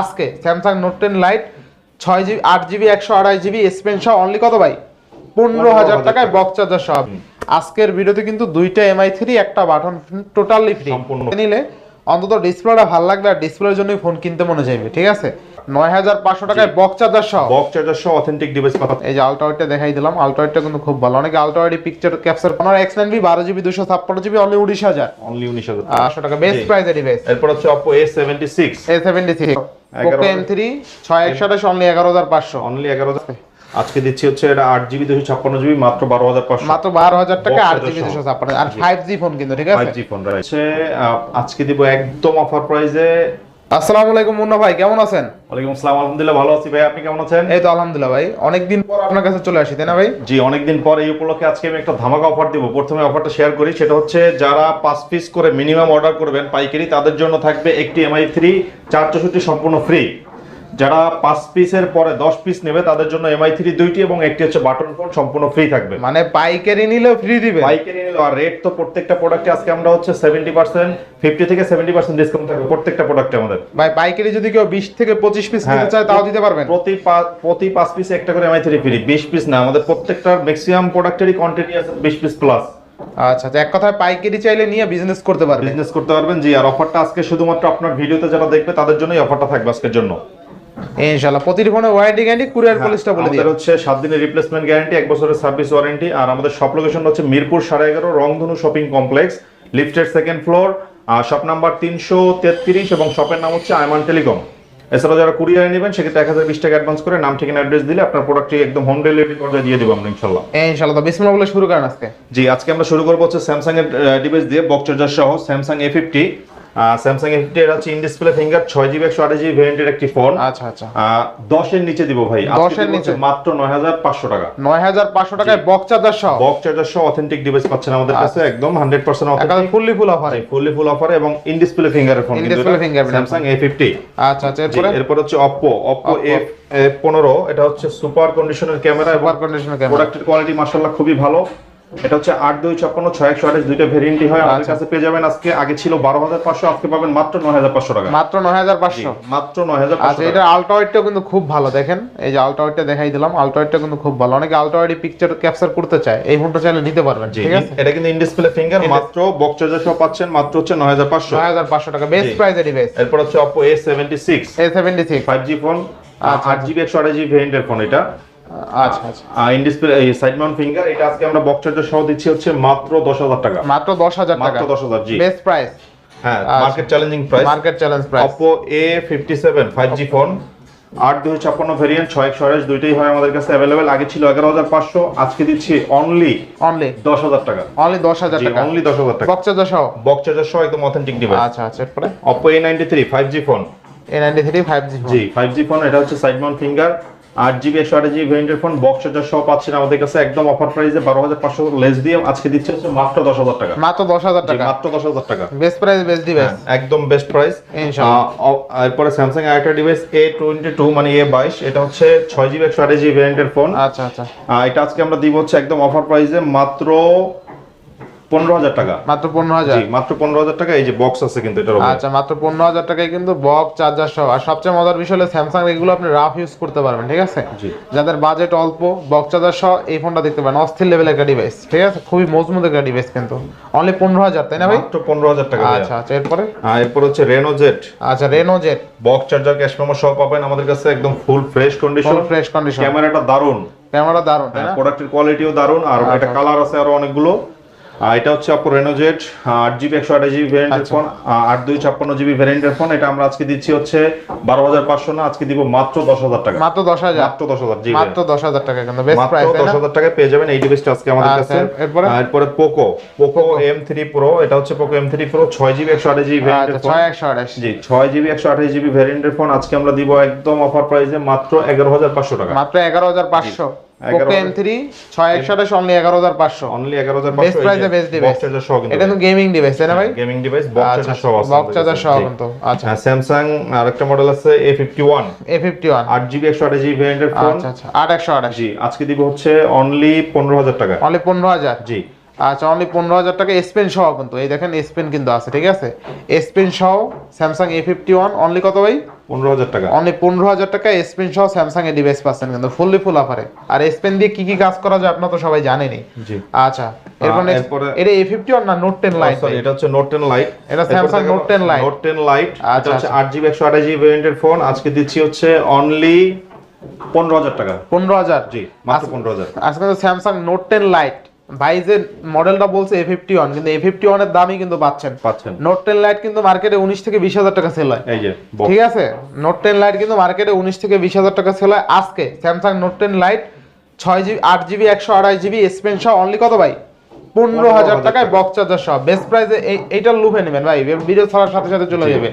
আজকে Samsung note ten light ছয় GB আট জিবি একশো আড়াই জিবি স্পেন সহ অনলি কত ভাই? পনেরো হাজার টাকায় বক্স চার্জার সহ। আজকের ভিডিওতে কিন্তু দুইটা এমআই থ্রি একটা বাটন টোটালি ফ্রি। নিলে অন্তত ডিসপ্লেটা ভালো লাগবে আর ডিসপ্লের জন্যই ফোন কিনতে মনে চাইবে ঠিক আছে? নয় হাজার পাঁচশো টাকায় বক্স চার্জার সহ। বক্স চার্জার সহ অথেন্টিক ডিভাইস কথা। এই যে আলট্রাওয়েটটা দেখাই দিলাম আলট্রাওয়েটটা কিন্তু খুব ভালো। অনেকে আলট্রাওয়েট পিকচার ক্যাপচার করার এক্স নাইন বি জিবি দুশো ছাপ্পান্ন জিবি অনলি উনিশ হাজার। অনলি টাকা বেস্ট। ডিভাইস এরপর হচ্ছে আজকে দিচ্ছি হচ্ছে এটা আট জিবি দুশো ছাপ্পান্ন জিবি মাত্র বারো হাজার পাঁচশো। মাত্র বারো হাজার টাকা আট জিবি দুশো ছাপ্পান্ন। আর ফাইভ জি ফোন কিন্তু ঠিক ফাইভ আছে জি ফোন রয়েছে আজকে দিব একদম অফার প্রাইসে আসসালামু আলাইকুম মুন্না ভাই কেমন আছেন? ওয়ালাইকুম আসসালাম আলহামদুলিল্লাহ ভালো আছি ভাই আপনি কেমন আছেন? এই তো আলহামদুলিল্লাহ ভাই অনেকদিন পর আপনার কাছে চলে আসি তাই না ভাই? জি অনেকদিন পর এই উপলক্ষে আজকে আমি একটা ধামাকা অফার দিব। প্রথমে অফারটা শেয়ার করি সেটা হচ্ছে যারা পাঁচ পিস করে মিনিমাম অর্ডার করবেন পাইকারি তাদের জন্য থাকবে একটি এমআই থ্রি চার চৌষট্টি সম্পূর্ণ ফ্রি যারা পাঁচ পিসের পরে দশ পিস নেবে তাদের জন্য এমআই থ্রি দুইটি এবং একটি হচ্ছে বাটন ফোন সম্পূর্ণ ফ্রি থাকবে। মানে পাইকারি নিলেও ফ্রি দিবে। পাইকারি নিলে আর রেট তো প্রত্যেকটা প্রোডাক্টে আজকে আমরা হচ্ছে সেভেন্টি পার্সেন্ট ফিফটি থেকে সেভেন্টি পার্সেন্ট ডিসকাউন্ট থাকবে প্রত্যেকটা প্রোডাক্টে আমাদের। ভাই পাইকারি যদি কেউ বিশ থেকে পঁচিশ পিস হ্যাঁ, নিতে চায় তাও দিতে পারবেন। প্রতি প্রতি পাঁচ পিসে একটা করে এমআই থ্রি ফ্রি বিশ পিস না আমাদের প্রত্যেকটার ম্যাক্সিমাম প্রোডাক্টেরই কোয়ান্টিটি আছে বিশ পিস প্লাস আচ্ছা আচ্ছা এক কথায় পাইকারি চাইলে নিয়ে বিজনেস করতে পারবে বিজনেস করতে পারবেন জি আর অফারটা আজকে শুধুমাত্র আপনার ভিডিওতে যারা দেখবে তাদের জন্যই অফারটা থাকবে আজকের জন্য। ইনশাআল্লাহ প্রতিটি ফোনে ওয়ারেন্টি গ্যারান্টি কুরিয়ার পলিশটা বলে দিই হচ্ছে সাত দিনের রিপ্লেসমেন্ট গ্যারান্টি এক বছরের সার্ভিস ওয়ারেন্টি আর আমাদের সব লোকেশন হচ্ছে মিরপুর সাড়ে এগারো রংধনু শপিং কমপ্লেক্স লিফটের সেকেন্ড ফ্লোর শপ নাম্বার তিনশো তেত্রিশ এবং শপের নাম হচ্ছে আয়মান টেলিকম। এছাড়াও যারা কুরিয়ারে নেবেন সেক্ষেত্রে এক হাজার বিশ টাকা অ্যাডভান্স করে নাম ঠিকানা অ্যাড্রেস দিলে আপনার প্রোডাক্টটি একদম হোম ডেলিভারি করে দিয়ে দেবো আমরা ইনশাল্লাহ ইনশাআল্লাহ তো বিসমিল্লাহ বলে শুরু করেন আজকে। জি আজকে আমরা শুরু করব হচ্ছে স্যামসাং এর ডিভাইস দিয়ে বক্স চার্জার সহ Samsung A fifty Samsung A fifty এটা হচ্ছে ইন ডিসপ্লে ফিঙ্গার ছয় জিবি একশো আঠাশ জিবি ভেরিয়েন্টের একটি ফোন আচ্ছা আচ্ছা। দশের নিচে দিব ভাই। আজকে 10 এর নিচে? মাত্র নয় হাজার পাঁচশো টাকা। নয় হাজার পাঁচশো টাকায় বক্স চার্জার সহ? বক্স চার্জার সহ অথেন্টিক ডিভাইস পাচ্ছেন আমাদের কাছে একদম হান্ড্রেড পার্সেন্ট একেবারে ফুললি ফুল অফারে ফুললি ফুল অফারে এবং in display ফিঙ্গারের phone display fingerprint Samsung A fifty আচ্ছা আচ্ছা এরপরে? এরপর হচ্ছে অপো অপো Oppo। এফ পনেরো এটা হচ্ছে সুপার কন্ডিশনের ক্যামেরা এবং সুপার কন্ডিশনার ক্যামেরা প্রোডাক্টের কোয়ালিটি মাশাআল্লাহ খুবই ভালো। এটা হচ্ছে আট দুই ছাপ্পান্ন ছয় একশো আঠাশ দুইটা ভেরিয়েন্টই হয়। আমাদের আচ্ছা। কাছে পেয়ে যাবেন আজকে। আগে ছিল বারো হাজার পাঁচশো আজকে পাবেন মাত্র নয় হাজার পাঁচশো টাকা। মাত্র নয় হাজার পাঁচশো? মাত্র নয় হাজার আচ্ছা এটা আলট্রাওয়েটটা কিন্তু খুব ভালো দেখেন। এই যে আলট্রাওয়েটটা দেখাই দিলাম আলট্রাওয়েটটা কিন্তু খুব ভালো। অনেকে আলট্রাওয়েট পিকচার ক্যাপচার করতে চায় এই ফোনটা চাইলে নিতে পারবেন ঠিক আছে? এটা কিন্তু ইন ডিসপ্লে ফিঙ্গার মাত্র বক্স চার্জার সহ পাচ্ছেন মাত্র হচ্ছে নয় হাজার পাঁচশো। নয় হাজার পাঁচশো টাকা বেস্ট জি। প্রাইসের ডিভাইস এরপর হচ্ছে Oppo A seventy six A seventy six five G phone আট জিবি একশো আঠাশ জিবি ভেরিয়েন্টের ফোন এটা। আচ্ছা আচ্ছা। সাইড মাউন্ট ফিঙ্গার এটা আজকে আমরা বক্স চার্জার সহ দিচ্ছি হচ্ছে মাত্র দশ হাজার টাকা। মাত্র টাকা। মাত্র দশ হাজার জি। বেস্ট প্রাইস হ্যাঁ। Market challenging price market challenge price seven five G phone আট দুই ছাপ্পান্ন ভেরিয়েন্ট ছয় একশো আঠাশ দুইটাই হয় আমাদের কাছে অ্যাভেলেবেল আগে ছিল এগারো হাজার পাঁচশো আজকে দিচ্ছি অনলি অনলি দশ হাজার টাকা। অনলি দশ হাজার টাকা। অনলি দশ হাজার টাকা। সহ? বক্স সহ একদম অথেন্টিক ডিভাইস আচ্ছা আচ্ছা এরপরে? Oppo A ninety three five G phone A ninety three five G G five G phone এটা হচ্ছে সাইড মাউন্ট ফিঙ্গার আট জিবি একশো আট জিবি ভেরিয়েন্টের ফোন বক্স চার্জার সহ পাচ্ছেন আমাদের কাছে। একদম অফার প্রাইসে বারো হাজার পাঁচশো লেস দিয়ে আজকে দিচ্ছে হচ্ছে মাত্র দশ হাজার টাকা। মাত্র দশ হাজার টাকা। মাত্র দশ হাজার টাকা। বেস্ট প্রাইস বেস্ট ডিভাইস একদম বেস্ট প্রাইস এরপরে স্যামসাং আরেকটা ডিভাইস এ টোয়েন্টি টু মানে এ বাইশ এটা হচ্ছে ছয় জিবি একশো আঠাশ জিবি ভ্যারিয়েন্টের ফোন আচ্ছা আচ্ছা। এটা আজকে আমরা দিব হচ্ছে একদম অফার প্রাইসে মাত্র পনেরো হাজার টাকা। মাত্র পনেরো হাজার? মাত্র পনেরো হাজার টাকা এই যে বক্স আছে কিন্তু এটার আচ্ছা মাত্র পনেরো হাজার টাকায় কিন্তু বক্স চার্জার সহ। আর সবচেয়ে মজার বিষয় হলো স্যামসাং এগুলো আপনি রাফ ইউজ করতে পারবেন ঠিক আছে? যাদের বাজেট অল্প বক্স চার্জার সহ এই ফোনটা দেখতে পারেন। অস্থির লেভেলের একটা ডিভাইস ঠিক আছে? খুবই মজবুত একটা ডিভাইস কিন্তু। অনলি পনেরো হাজার তাই না ভাই? মাত্র পনেরো হাজার টাকা আচ্ছা আচ্ছা এরপরে? হ্যাঁ, এরপর হচ্ছে রেনো জেট আচ্ছা Reno Z box charger cash memo সহ পাবেন আমাদের কাছে একদম full fresh condition fresh condition ক্যামেরাটা দারুণ ক্যামেরা দারুণ। প্রোডাক্টের কোয়ালিটিও দারুণ আর আচ্ছা। এটা কালার আছে আরও অনেকগুলো। এটা হচ্ছে অপো রেনোজেট আট জিবি একশো আঠাশ জিবি ভ্যারিয়েন্টের। ফোন আট দুই ছাপ্পান্ন জিবি ভ্যারিয়েন্টের ফোন এটা আমরা আজকে দিচ্ছি হচ্ছে বারো হাজার পাঁচশো না আজকে দিব মাত্র দশ হাজার টাকা। মাত্র দশ হাজার? মাত্র দশ হাজার জি মাত্র দশ হাজার টাকা কিন্তু মাত্র দশ হাজার টাকায় পেয়ে যাবেন এই ডিভাইসটা আজকে আমাদের আচ্ছা, কাছে। এরপরে? Poco Poco M three Pro এটা হচ্ছে পোকো এম থ্রি প্রো ছয় জিবি একশো আঠাশ জিবি ভ্যারিয়েন্টের ফোন ছয় একশো আঠাশ। জি ছয় জিবি একশো আঠাশ জিবি ভ্যারিয়েন্টের ফোন আজকে আমরা দিব একদম অফার প্রাইসে মাত্র এগারো হাজার পাঁচশো টাকা। মাত্র এগারো হাজার পাঁচশো। একশো আচ্ছা আচ্ছা। হ্যাঁ স্যামসাং আরেকটা মডেল আছে A fifty one A fifty one আট জিবি একশো আঠাশ জিবি ভ্যারিয়েন্টের ফোন আচ্ছা আচ্ছা আট একশো আঠাশ। আজকে দিব হচ্ছে অনলি পনেরো হাজার টাকা। অনলি পনেরো হাজার? জি। আচ্ছা অনলি পনেরো হাজার টাকা সহ কিন্তু। এই দেখেন কিন্তু আছে ঠিক আছে? স্পেন সহ Samsung A fifty one only কত ভাই? পনেরো হাজার টাকা। অনলি পনেরো হাজার টাকা এস পেন সহ স্যামসাং এর ডিভাইস পাচ্ছেন কিন্তু ফুললি ফুল অফারে আর এস পেন দিয়ে কি কি কাজ করা যায় আপনারা তো সবাই জানেনই। আচ্ছা এরপরে- এটা এ ফিফটি না নোট টেন লাইট সরি এটা হচ্ছে নোট টেন লাইট এটা Samsung Note 10 Lite। Note ten Lite আচ্ছা, হচ্ছে আচ্ছা। আট জিবি একশো আঠাশ জিবি ভেরিয়েন্টের ফোন আজকে দিচ্ছি হচ্ছে অনলি পনেরো হাজার টাকা। পনেরো হাজার? জি মাত্র পনেরো হাজার। আজকে স্যামসাং নোট টেন লাইট ভাই যে মডেলটা বলছে এ ফিফটি ওয়ান কিন্তু এ ফিফটি ওয়ানের দামই কিন্তু পাচ্ছেন। পাচ্ছেন। নোট টেন লাইট কিন্তু মার্কেটে উনিশ থেকে বিশ হাজার টাকা সেল হয়। ঠিক আছে? নোট টেন লাইট কিন্তু মার্কেটে উনিশ থেকে বিশ হাজার টাকা সেল হয় আজকে। স্যামসাং নোট টেন লাইট ছয় জিবি আট জিবি একশো আড়াই জিবি স্পেন সহ অনলি কত ভাই? পনেরো হাজার টাকায় বক্স চার্জার সহ। বেস্ট প্রাইসে এইটার লুফে নেবেন ভাই। ভিডিও ছাড়ার সাথে সাথে চলে যাবে।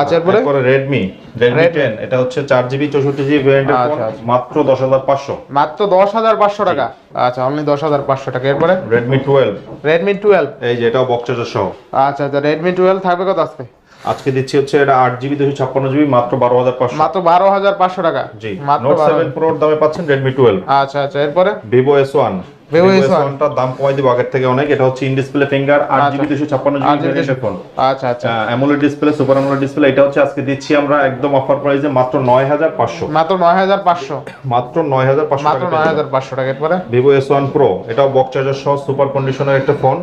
আচ্ছা এরপরে? Redmi Redmi Redmi। টেন এটা হচ্ছে চার জিবি চৌষট্টি জিবি ভেরিয়েন্টের ফোন। মাত্র দশ হাজার পাঁচশো। মাত্র দশ হাজার পাঁচশো টাকা। আচ্ছা অনলি দশ হাজার পাঁচশো টাকা। এরপরে? রেডমি টুয়েলভ রেডমি টুয়েলভ এই যে এটাও বক্স চার্জার সহ। আচ্ছা আচ্ছা রেডমি টুয়েলভ থাকবে কত আজকে? আজকে দিচ্ছি হচ্ছে এটা আট জিবি দুশো ছাপ্পান্ন জিবি মাত্র বারো হাজার পাঁচশো। মাত্র বারো হাজার পাঁচশো টাকা। জি মাত্র সেভেন প্রোর দামে পাচ্ছেন রেডমি টুয়েলভ আচ্ছা আচ্ছা এরপরে? Vivo S one Vivo Vivo S S1 ওয়ানটার দাম কমাই দিব আগের থেকে অনেক। এটা হচ্ছে ইন ডিসপ্লে ফিঙ্গার আট আচ্ছা। জিবি দুশো ছাপ্পান্ন জিবি জিবি ফোন আচ্ছা আচ্ছা। AMOLED display super AMOLED display এটা হচ্ছে আজকে দিচ্ছি আমরা একদম অফার প্রাইসে মাত্র নয় হাজার পাঁচশো। মাত্র নয় হাজার পাঁচশো। মাত্র নয় হাজার পাঁচশো মাত্র নয় হাজার পাঁচশো টাকা ভিভো এস ওয়ান প্রো এটাও বক্স চার্জার সহ সুপার কন্ডিশনের একটা ফোন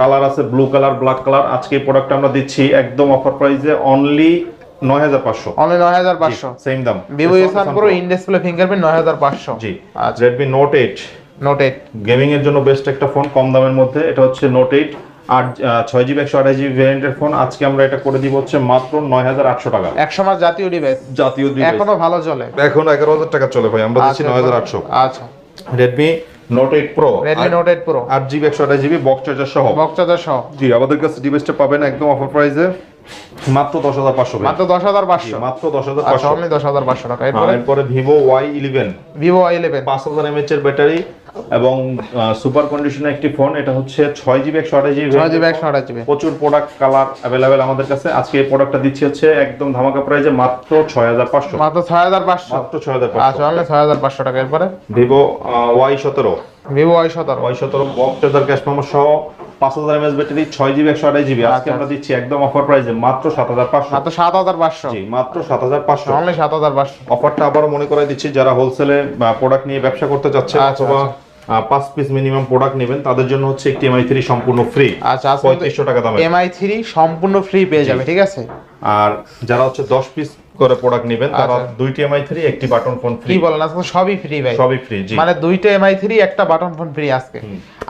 কালার আছে ব্লু কালার ব্ল্যাক কালার আজকে এই প্রোডাক্ট আমরা দিচ্ছি একদম অফার প্রাইসে অনলি নয় হাজার পাঁচশো। অনলি নয় হাজার পাঁচশো। সেম দাম। Vivo S one Pro in display fingerprint নয় হাজার পাঁচশো। জি। আচ্ছা Redmi Note eight Note eight gaming এর জন্য বেস্ট একটা ফোন কম দামের মধ্যে এটা হচ্ছে নোট এইট আট ছয় জিবি একশো আঠাশ জিবি ভ্যারিয়েন্টের ফোন আজকে আমরা এটা করে দিব হচ্ছে মাত্র নয় হাজার আটশো টাকা। একশো মাস জাতীয় ডিভাইস জাতীয় এখনও ভালো চলে। এখন এগারো হাজার টাকা চলে ভাই আমরা দিচ্ছি আচ্ছা, নয় হাজার আটশো। আচ্ছা। Redmi Note eight Pro Redmi Note eight Pro আট জিবি একশো আঠাশ জিবি বক্স চার্জার সহ। বক্স চার্জার সহ। জি আমাদের কাছে ডিভাইসটা পাবেন একদম অফার প্রাইসে মাত্র দশ হাজার পাঁচশো মাত্র দশ হাজার পাঁচশো। মাত্র দশ হাজার আচ্ছা পাঁচশো। অনলি দশ হাজার পাঁচশো টাকা। এরপরে? Vivo Y eleven Vivo eleven পাঁচ হাজার এমএচ এর ব্যাটারি এবং সুপার কন্ডিশনের একটি ফোন এটা হচ্ছে ছয় জিবি একশো আঠাশ জিবি ছয় জিবি একশো আঠাশ জিবি প্রচুর প্রোডাক্ট কালার অ্যাভেলেবেল আমাদের কাছে। আজকে এই প্রোডাক্টটা দিচ্ছি হচ্ছে একদম ধামাকা প্রাইজে মাত্র ছয় হাজার পাঁচশো। মাত্র ছয় হাজার পাঁচশো। মাত্র ছয় হাজার আচ্ছা পাঁচশো অনলি ছয় হাজার পাঁচশো টাকা। এরপরে? ভিভো ওয়াই সতেরো। ভিভো ওয়াই সতেরো। ওয়াই সতেরো বক্স চার্জার ক্যাশ মেমো সহ পাঁচ হাজার এমএস ব্যাটারি ছয় জিবি একশো আঠাশ জিবি। আজকে আচ্ছা, আমরা দিচ্ছি একদম অফার প্রাইজে মাত্র সাত হাজার পাঁচশো। মাত্র সাত হাজার পাঁচশো। জি মাত্র সাত হাজার পাঁচশো। অনলি সাত হাজার পাঁচশো। অফারটা আবারও মনে করাই দিচ্ছি যারা হোলসেলে প্রোডাক্ট নিয়ে ব্যবসা করতে চাচ্ছে আচ্ছা, অথবা পাঁচ পিস মিনিমাম প্রোডাক্ট নেবেন তাদের জন্য হচ্ছে একটি এমআই থ্রি সম্পূর্ণ ফ্রি আচ্ছা পঁয়ত্রিশশো টাকা দামে এমআই থ্রি সম্পূর্ণ ফ্রি পেয়ে যাবে ঠিক আছে? আর যারা হচ্ছে দশ পিস করে প্রোডাক্ট নেবেন তারা আচ্ছা। দুইটি এমআই থ্রি একটি বাটন ফোন ফ্রি বলেন আজকে সবই ফ্রি ভাই। সবই ফ্রি জি। মানে দুইটা এমআই থ্রি একটা বাটন ফোন ফ্রি আজকে।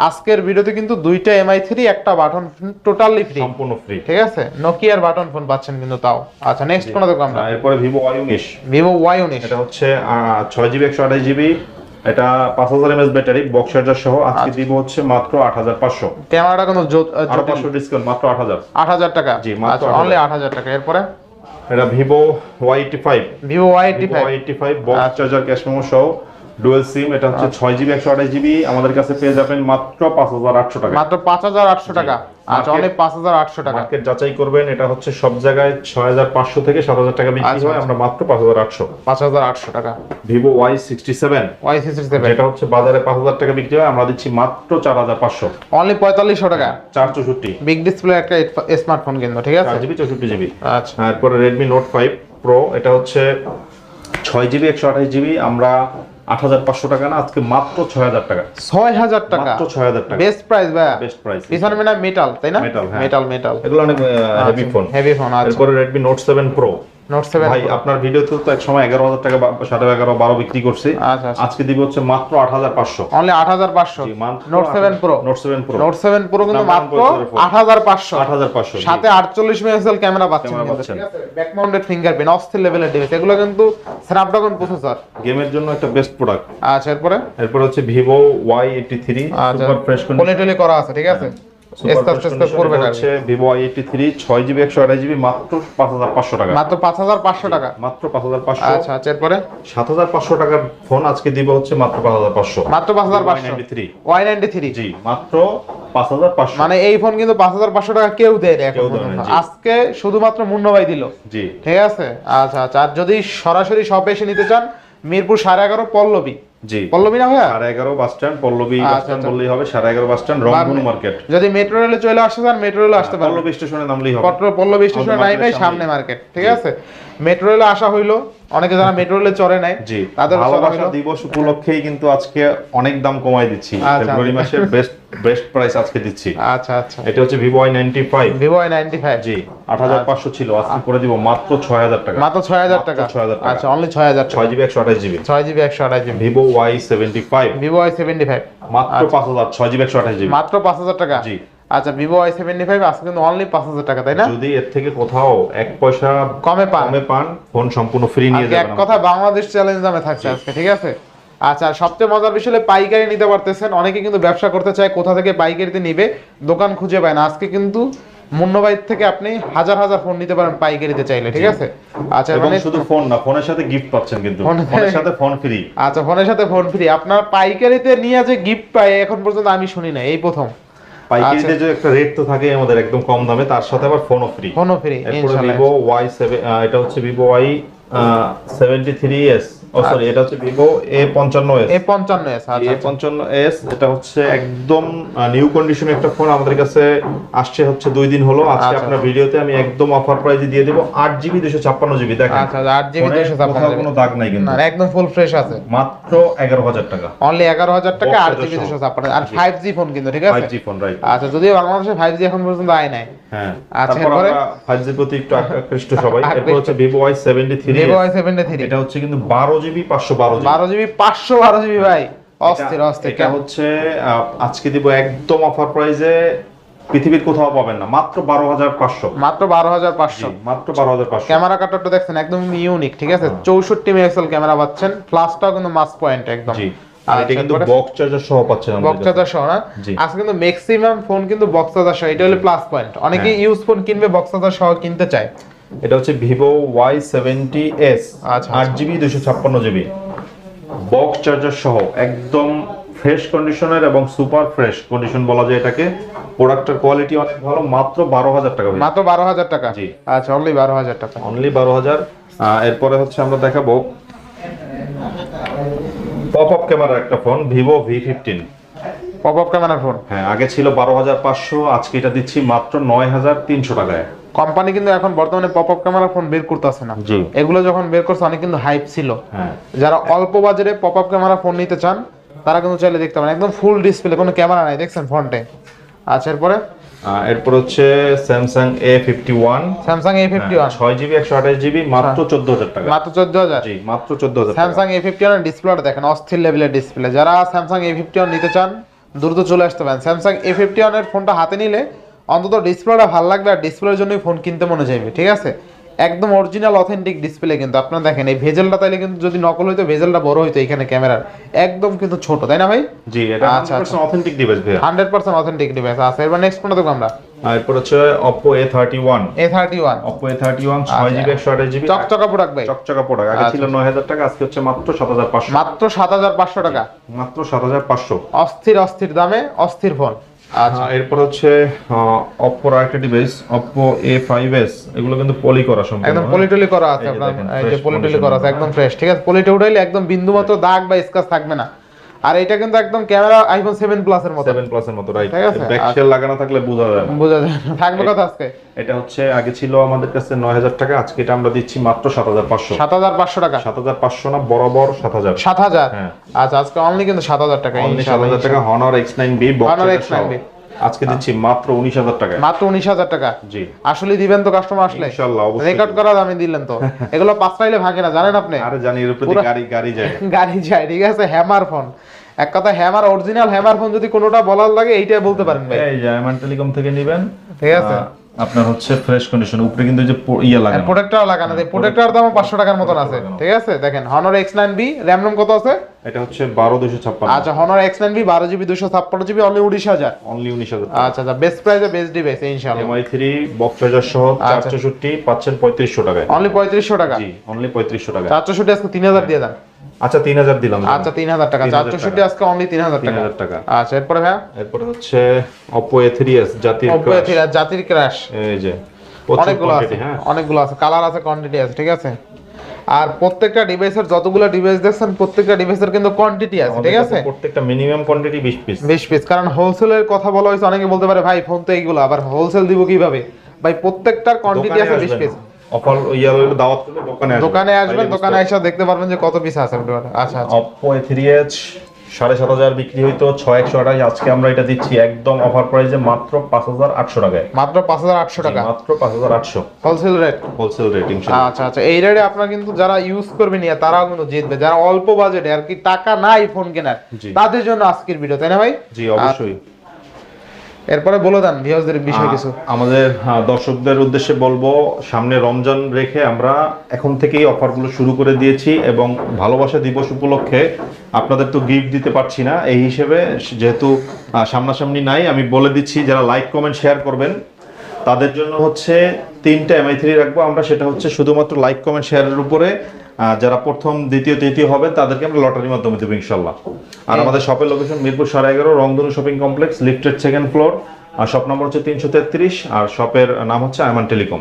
আজকের ভিডিওতে কিন্তু দুইটা এমআই থ্রি একটা বাটন ফোন টোটালি ফ্রি সম্পূর্ণ ফ্রি ঠিক আছে? নোকিয়ার বাটন ফোন পাচ্ছেন কিন্তু তাও। আচ্ছা নেক্সট কোন দেখো আমরা। এরপরে ভিভো ওয়াই উনিশ ভিভো ওয়াই উনিশ এটা হচ্ছে ছয় জিবি একশো আঠাশ জিবি এটা পাঁচ হাজার এমএস ব্যাটারি বক্স চার্জার সহ। আজকে আচ্ছা। দিব হচ্ছে মাত্র আট হাজার পাঁচশো। ক্যামেরাটা আরও পাঁচশো ডিসকাউন্ট মাত্র আট হাজার। আট হাজার টাকা? জি, মাত্র আচ্ছা 8,000 অনলি আট হাজার টাকা। এরপরে? এটা Vivo Y eighty five Vivo Y eighty five Y eighty five box. Charger cash memo সহ। ডুয়েল সিম এটা হচ্ছে ছয় জিবি একশো আঠাশ জিবি। আমাদের কাছে পেয়ে যাবেন মাত্র পাঁচ হাজার আটশো টাকা। মাত্র পাঁচ হাজার আটশো টাকা। আচ্ছা অনলি পাঁচ হাজার আটশো টাকা। মার্কেট যাচাই করবেন এটা হচ্ছে সব জায়গায় ছয় হাজার পাঁচশো থেকে সাত হাজার টাকা বিক্রি আচ্ছা, হয় আচ্ছা। আমরা মাত্র পাঁচ হাজার আটশো। পাঁচ হাজার আটশো টাকা। Vivo Y sixty seven. Y sixty seven. যেটা হচ্ছে বাজারে পাঁচ হাজার টাকা বিক্রি হয় আমরা দিচ্ছি মাত্র চার হাজার পাঁচশো। অনলি পঁয়তাল্লিশশো টাকা। চার চৌষট্টি। বিগ ডিসপ্লে একটা স্মার্টফোন কিন্তু ঠিক আছে? চার জিবি চৌষট্টি জিবি। আচ্ছা। এরপরে রেডমি নোট ফাইভ প্রো এটা হচ্ছে ছয় জিবি একশো আঠাশ জিবি। আমরা আট হাজার পাঁচশো টাকা না আজকে মাত্র ছয় হাজার টাকা। ছয় হাজার টাকা। মাত্র ছয় হাজার টাকা। বেস্ট প্রাইস ভাইয়া। Best price. পিছনে মানে মেটাল তাই না? হ্যাঁ। মেটাল মেটাল এগুলো অনেক হেভি ফোন হেভি ফোন এরপরে Redmi Note seven Pro Note seven ভাই আপনার ভিডিওতে তো এক সময় এগারো হাজার টাকা বা সাড়ে এগারো বারো বিক্রি করছি। আচ্ছা আচ্ছা। আজকে দিব হচ্ছে মাত্র only Note Pro Note Pro Note Pro কিন্তু সাথে আটচল্লিশ মেগাপিক্সেল ক্যামেরা পাচ্ছেন। ঠিক আছে ব্যাক মাউন্টেড ফিঙ্গারপ্রিন্ট অস্থির লেভেলের ডিভাইস এগুলো কিন্তু স্ন্যাপড্রাগন প্রসেসর গেমের জন্য একটা বেস্ট প্রোডাক্ট আচ্ছা এরপরে? এরপর হচ্ছে ভিভো ওয়াই এইটি থ্রি আচ্ছা সুপার ফ্রেশ কোলে করা আছে ঠিক আছে? স্কাচ করবে না হচ্ছে ভিভো ওয়াই এইটি থ্রি ছয় জিবি একশো আঠাশ জিবি মাত্র পাঁচ হাজার পাঁচশো টাকা। মাত্র পাঁচ হাজার পাঁচশো টাকা। মাত্র পাঁচ হাজার পাঁচশো। আচ্ছা আচ্ছা এরপরে? সাত হাজার পাঁচশো টাকার ফোন আজকে দিব হচ্ছে মাত্র পাঁচ হাজার পাঁচশো। মাত্র পাঁচ হাজার পাঁচশো। থ্রি ওয়াই নাইনটি থ্রি জি মাত্র পাঁচ হাজার পাঁচশো। মানে এই ফোন কিন্তু পাঁচ হাজার পাঁচশো টাকা কেউ দেয় না। আজকে শুধুমাত্র মুন্নবাই দিল। জি। ঠিক আছে? আচ্ছা আচ্ছা আর যদি সরাসরি শপে এসে নিতে চান মিরপুর সাড়ে এগারো পল্লবী। জি। পল্লবী না ভাইয়া? সাড়ে এগারো বাস স্ট্যান্ড পল্লবী আচ্ছা, বাস স্ট্যান্ড আচ্ছা। বললেই হবে সাড়ে এগারো বাস স্ট্যান্ড রংধনু মার্কেট। যদি মেট্রো রেলে চলে আসতে চান মেট্রো রেলে আসতে পারেন পল্লবী স্টেশনে নামলেই হবে। পল্লবী স্টেশনে নাই সামনে মার্কেট ঠিক আছে? মেট্রো রেলে আসা হইল অনেকে যারা মেট্রো রেলে চড়ে নাই জি তাদের ভালোবাসা দিবস উপলক্ষেই কিন্তু আজকে অনেক দাম কমাই দিচ্ছি। আচ্ছা, ফেব্রুয়ারি আচ্ছা। মাসের বেস্ট বেস্ট প্রাইস আজকে দিচ্ছি। আচ্ছা আচ্ছা। এটা হচ্ছে Vivo I ninety five Vivo I ninety five জি আট হাজার পাঁচশো ছিল আজকে করে দিব মাত্র ছয় হাজার টাকা। মাত্র ছয় হাজার টাকা? 6,000 টাকা। আচ্ছা অনলি ছয় হাজার টাকা। ছয় জিবি একশো আঠাশ জিবি ছয় জিবি একশো আঠাশ GB Vivo Y seventy five Vivo I seventy five মাত্র পাঁচ হাজার ছয় জিবি একশো আঠাশ জিবি মাত্র পাঁচ হাজার টাকা? জি। আচ্ছা ভিভো আই সেভেন্টি ফাইভ আজকে কিন্তু অনলি পাঁচ হাজার টাকা তাই না? যদি এর থেকে কোথাও এক পয়সা কমে পান। কমে পান ফোন সম্পূর্ণ ফ্রি নিয়ে আজকে এক কথা বাংলাদেশ চ্যালেঞ্জ নামে থাকছে আজকে ঠিক আছে? আচ্ছা সবচেয়ে মজার বিষয় হলো পাইকারি নিতে পারতেছেন। অনেকে কিন্তু ব্যবসা করতে চায় কোথা থেকে পাইকারিতে নিবে দোকান খুঁজে পায় না। আজকে কিন্তু মুন্নবাইত থেকে আপনি হাজার হাজার ফোন নিতে পারেন পাইকারিতে চাইলে ঠিক আছে? আচ্ছা এবং মানে শুধু ফোন না ফোনের সাথে গিফট পাচ্ছেন কিন্তু। ফোনের সাথে ফোন ফ্রি আচ্ছা ফোনের সাথে ফোন ফ্রি আপনার পাইকারিতে নিয়ে যে গিফট পায় এখন পর্যন্ত আমি শুনি না এই প্রথম। পাইকারিতে যে একটা রেট তো থাকে আমাদের একদম কম দামে তার সাথে আবার ফোনও ফ্রি ফোনও ফ্রি ইনশাআল্লাহ ভিভো ওয়াই সেভেন এটা হচ্ছে Vivo Y seventy three S O sorry এটা হচ্ছে ভিভো এ পঞ্চান্ন এস এ পঞ্চান্ন এস আচ্ছা এ পঞ্চান্ন এস এটা হচ্ছে একদম নিউ কন্ডিশনের একটা ফোন আমাদের কাছে আসছে হচ্ছে দুই দিন হলো। আজকে আচ্ছা। আপনার ভিডিওতে আমি একদম অফার প্রাইসে দিয়ে দেবো। আট জিবি দুশো ছাপ্পান্ন জিবি দেখেন। আচ্ছা আট জিবি দুশো ছাপ্পান্ন কোনো দাগ নাই কিন্তু। একদম ফুল ফ্রেশ আছে। মাত্র এগারো হাজার টাকা। অনলি এগারো হাজার টাকা আট জিবি দুশো ছাপ্পান্ন। আর ফাইভ জি ফোন কিন্তু ঠিক ফাইভ আছে জি ফোন রাইট আচ্ছা যদিও বাংলাদেশে ফাইভ জি এখন পর্যন্ত আয় নাই। হ্যাঁ। আচ্ছা, এরপরে? ফাইভ জির প্রতি একটু আকৃষ্ট সবাই। এরপর হচ্ছে Vivo Y seventy three Vivo Y seventy three এটা হচ্ছে কিন্তু বারো জিবি পাঁচশো বারো বারো জিবি পাঁচশো বারো জিবি ভাই। অস্থির অস্থির এটা হচ্ছে আজকে দিব একদম অফার প্রাইসে পৃথিবীর কোথাও পাবেন না। মাত্র বারো হাজার পাঁচশো। মাত্র বারো হাজার পাঁচশো। মাত্র বারো হাজার পাঁচশো। ক্যামেরা কাটারটা দেখছেন একদম ইউনিক ঠিক আছে? হ্যাঁ। চৌষট্টি মেগাপিক্সেল ক্যামেরা পাচ্ছেন। ফ্লাশটাও কিন্তু মাস পয়েন্ট একদম। জি। আর এটা কিন্তু বক্স চার্জার সহ পাচ্ছেন বক্স চার্জার সহ না? আজকে কিন্তু ম্যাক্সিমাম ফোন কিন্তু বক্স চার্জার সহ এটা হলো প্লাস পয়েন্ট অনেকে। ইউজ ফোন কিনবে বক্স চার্জার সহ কিনতে চায়। এটা হচ্ছে ভিভো ওয়াই সেভেন্টি এস আচ্ছা, আট জিবি দুশো ছাপ্পান্ন জিবি। বক্স চার্জার সহ একদম ফ্রেশ কন্ডিশনের এবং সুপার ফ্রেশ কন্ডিশন বলা যায় এটাকে। প্রোডাক্টের কোয়ালিটি অনেক ভালো মাত্র বারো হাজার টাকা মাত্র বারো হাজার টাকা? জি। আচ্ছা অনলি বারো হাজার টাকা। অনলি বারো হাজার। এরপরে হচ্ছে আমরা দেখাবো পপ আপ ক্যামেরার একটা phone Vivo V fifteen. Pop up ক্যামেরার ফোন হ্যাঁ আগে ছিল বারো হাজার পাঁচশো আজকে এটা দিচ্ছি মাত্র নয় হাজার তিনশো টাকায়। কোম্পানি কিন্তু এখন বর্তমানে পপ আপ ক্যামেরা ফোন বের করতেছে না। এগুলো যখন বের করছে অনেক কিন্তু হাইপ ছিল। হ্যাঁ। যারা অল্প বাজারে পপ আপ ক্যামেরা ফোন নিতে চান তারা কিন্তু চাইলে দেখতে পারেন। একদম ফুল ডিসপ্লে কোনো ক্যামেরা নাই দেখছেন ফ্রন্টে। আচ্ছা এরপরে? এরপর হচ্ছে Samsung A fifty one Samsung A fifty one ছয় জিবি একশো আঠাশ জিবি মাত্র চোদ্দ হাজার টাকা। মাত্র চোদ্দ হাজার? জি মাত্র চোদ্দ হাজার স্যামসাং এ ফিফটি ওয়ান ডিসপ্লেটা দেখেন অস্থির লেভেলের ডিসপ্লে যারা স্যামসাং এ ফিফটি ওয়ান নিতে চান দ্রুত চলে আসতে পারেন। স্যামসাং এ ফিফটি ওয়ানের ফোনটা হাতে নিলে অন্তত ডিসপ্লেটা ভালো লাগবে আর ডিসপ্লের জন্যই ফোন কিনতে মনে চাইবে ঠিক আছে? একদম অরিজিনাল অথেন্টিক ডিসপ্লে কিন্তু আপনারা দেখেন এই ভেজেলটা তাইলে কিন্তু যদি নকল হইতো ভেজেলটা বড় হইতো এখানে ক্যামেরার একদম কিন্তু ছোট তাই না ভাই? জি এটা আচ্ছা, আচ্ছা। Authentic device hundred percent authentic device আছে এবার নেক্সট কোনটা দেখব আমরা। এরপর হচ্ছে এ থার্টি ওয়ান ছয় জিবি একশো আঠাশ চকচকা প্রোডাক্ট ভাই। চকচকা প্রোডাক্ট আগে আচ্ছা। ছিল নয় হাজার টাকা আজকে হচ্ছে মাত্র সাত হাজার পাঁচশো। মাত্র সাত হাজার পাঁচশো টাকা। মাত্র সাত হাজার পাঁচশো। অস্থির অস্থির দামে অস্থির ফোন আচ্ছা। এরপর হচ্ছে আরেকটা device Oppo A five S এগুলো কিন্তু পলি করা সম্পূর্ণ একদম হ্যাঁ? পলিটলি করা আছে আপনার এই যে পলিটলি করা আছে একদম ফ্রেশ ঠিক আছে? পলিটে উঠাইলে একদম বিন্দু মাত্র দাগ বা স্কাচ থাকবে না। আর এটা কিন্তু একদম ক্যামেরা আইফোন 7 প্লাস এর মতো। প্লাস এর মতো রাইট ঠিক আছে? ব্যাকশেল লাগানো থাকলে বোঝা যায় না। বোঝা যায় না। থাকবে কথা আজকে? এটা হচ্ছে আগে ছিল আমাদের কাছে নয় হাজার টাকা আজকে এটা আমরা দিচ্ছি মাত্র সাত হাজার পাঁচশো। সাত হাজার পাঁচশো টাকা। সাত হাজার পাঁচশো না বরাবর সাত হাজার। সাত হাজার? হ্যাঁ। আচ্ছা আজকে অনলি কিন্তু সাত হাজার টাকা। অনলি সাত ইনশাআল্লাহ, হাজার টাকা Honor X nine B Honor X9B আজকে দিচ্ছি মাত্র উনিশ হাজার টাকা। মাত্র উনিশ হাজার টাকা? জি। আসলে দিবেন তো কাস্টমার আসলে? ইনশাআল্লাহ অবশ্যই রেকর্ড করা দামে দিলেন তো। এগুলো পাঁচ টাইলে ভাগে না জানেন আপনি? আরে জানি এর উপরে গাড়ি গাড়ি যায়। গাড়ি যায় ঠিক আছে? হ্যামার ফোন এক কথা হ্যামার অরিজিনাল হ্যামার ফোন যদি কোনোটা বলার লাগে এইটাই বলতে পারেন ভাই। এই যে আইমান টেলিকম থেকে নেবেন। ঠিক আছে। আপনার হচ্ছে ফ্রেশ কন্ডিশন উপরে কিন্তু যে ইয়ে লাগানো। প্রোটেক্টর লাগানো আছে প্রোটেক্টর দাম পাঁচশো টাকার মতন আছে ঠিক আছে? দেখেন নাইন বি র্যাম রোম কত আছে? এটা হচ্ছে বারো দুশো ছাপ্পান্ন। আচ্ছা জিবি দুশো ছাপ্পান্ন জিবি অনলি উনিশ হাজার। অনলি উনিশ হাজার আচ্ছা আচ্ছা বেস্ট প্রাইসে বেস্ট ডিভাইস ইনশাআল্লাহ। এমআই থ্রি বক্স চার্জার সহ আচ্ছা। চার চৌষট্টি পাচ্ছেন পঁয়ত্রিশশো টাকায়। অনলি পঁয়ত্রিশশো টাকা? জি অনলি পঁয়ত্রিশশো টাকা চারশো শুটি আজকে তিন হাজার দিয়ে দেন। আচ্ছা তিন হাজার দিলাম আচ্ছা তিন হাজার টাকা। 3000 আজকে অনলি তিন হাজার তিন টাকা হাজার টাকা। আচ্ছা এরপরে এরপরে হচ্ছে থ্রি এস জাতির Oppo crush। A3 জাতির ক্রাশ এই যে অনেকগুলো আছে হ্যাঁ? অনেকগুলো আছে কালার আছে কোয়ান্টিটি আছে ঠিক আছে? আর প্রত্যেকটা ডিভাইসের যতগুলো ডিভাইস দেখছেন প্রত্যেকটা ডিভাইসের কিন্তু কোয়ান্টিটি আছে ঠিক আছে? প্রত্যেকটা মিনিমাম কোয়ান্টিটি 20 পিস বেশ পিস কারণ হোলসেলের কথা বলা হয়েছে অনেকে বলতে পারে ভাই ফোন তো এইগুলো আবার হোলসেল দিব কীভাবে? ভাই প্রত্যেকটার কোয়ান্টিটি আছে বেশ পিস অফার দাওয়াত করলে দোকানে আসবেন দোকানে আসবেন দোকানে এসে দেখতে পারবেন যে কত পিস আছে আচ্ছা আচ্ছা। অপো থ্রি এইচ সাড়ে সাত হাজার বিক্রি হইতো ছয় একশো আঠাশ। আজকে আমরা এটা দিচ্ছি একদম অফার প্রাইসে মাত্র পাঁচ হাজার আটশো টাকায়। মাত্র পাঁচ হাজার আটশো টাকা? মাত্র পাঁচ হাজার আটশো। হোলসেল রেট হোলসেল রেটিং আচ্ছা আচ্ছা। এই রেটে আপনারা কিন্তু যারা ইউজ করবেন ইয়া তারাও কিন্তু জিতবে। যারা অল্প বাজেটে আর কি টাকা নাই ফোন কেনার তাদের জন্য আজকের ভিডিও তাই না ভাই? জি অবশ্যই। এরপরে বলে দেন ভিউয়ারদের বিষয় কিছু। আমাদের দর্শকদের উদ্দেশ্যে বলব সামনে রমজান রেখে আমরা এখন থেকেই অফারগুলো শুরু করে দিয়েছি এবং ভালোবাসা দিবস উপলক্ষে আপনাদের তো গিফট দিতে পারছি না। এই হিসেবে যেহেতু সামনাসামনি নাই আমি বলে দিচ্ছি যারা লাইক কমেন্ট শেয়ার করবেন তাদের জন্য হচ্ছে তিনটা এমআই থ্রি রাখব। আমরা সেটা হচ্ছে শুধুমাত্র লাইক কমেন্ট শেয়ারের উপরে যারা প্রথম দ্বিতীয় তৃতীয় হবে তাদেরকে আমরা লটারির মাধ্যমে দেবো ইনশাল্লাহ। আর আমাদের শপের লোকেশন মিরপুর সাড়ে এগারো Rangdhanu shopping complex lifted second floor আর শপ নম্বর হচ্ছে তিনশো তেত্রিশ আর শপের নাম হচ্ছে আয়মান টেলিকম